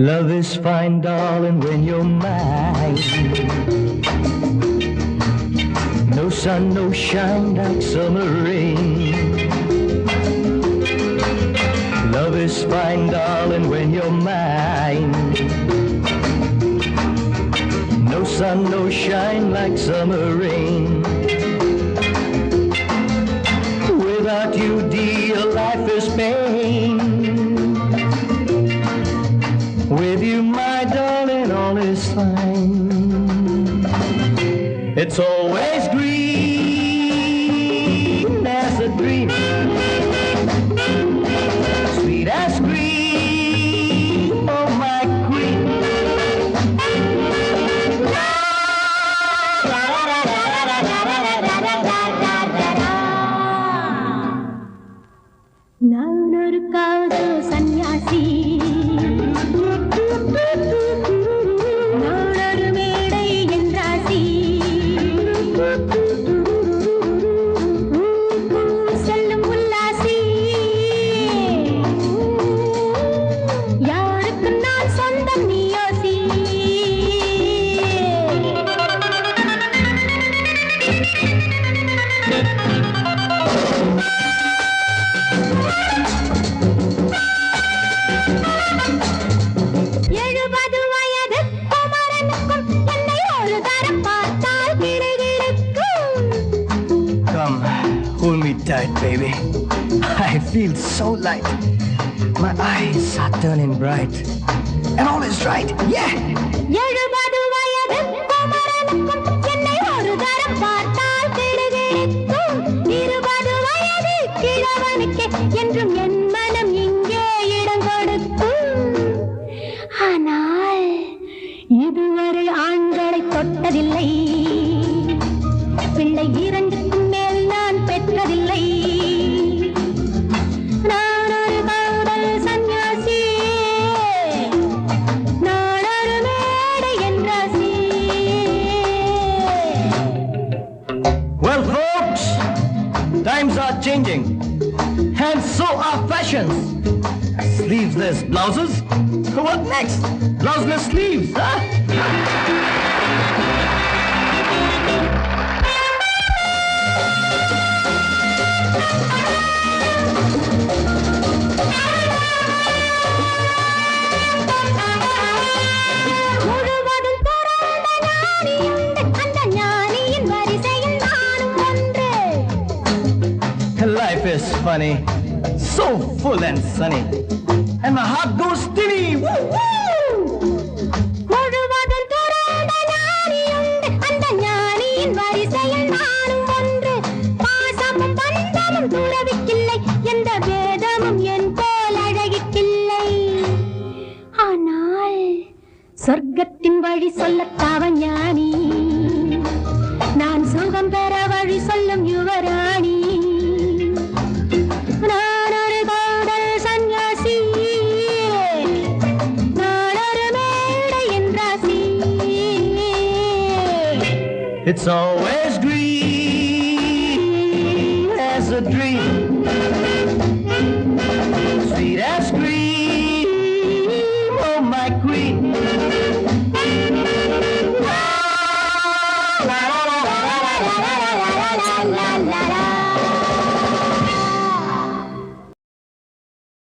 Love is fine, darling, when you're mine. No sun, no shine like summer rain. Love is fine, darling, when you're mine. No sun, no shine like summer rain. Without you, dear, life is pain. It's always green baby. I feel so light. My eyes are turning bright. And all is right, yeah! எழுபது வயது குமரனுக்கும் என்னை ஒரு தரம் பார்த்தால் கிடுகிடுக்கும் இருபது வயது கிழவனுக்கு என்றும் என் மனம் இங்கே இடம் கொடுக்கும் ஆனால் இதுவரை ஆண்களை தொட்டதில்லை பிள்ளை இரண்டுக்கும் are changing. And so are fashions. Sleeveless blouses? What next? Blouseless sleeves, huh? Is funny. So full and sunny. And my heart goes steady. Woo, woo! முழுவதும் துறந்த ஞானி உண்டு அந்த ஞானியின் வரிசையில் நானும் ஒன்று பாசமும் பந்தமும் துறவிக்கில்லை எந்த வேதமும் என் போல் அழகிக்கில்லை ஆனால் சொர்க்கத்தின் வழி சொல்லத்தாவ ஞானி நான் சுகம் பெற வழி சொல்லும் யுவராணி It's always green as a dream. Sweet as green, oh my queen. La la la la la la la la la la.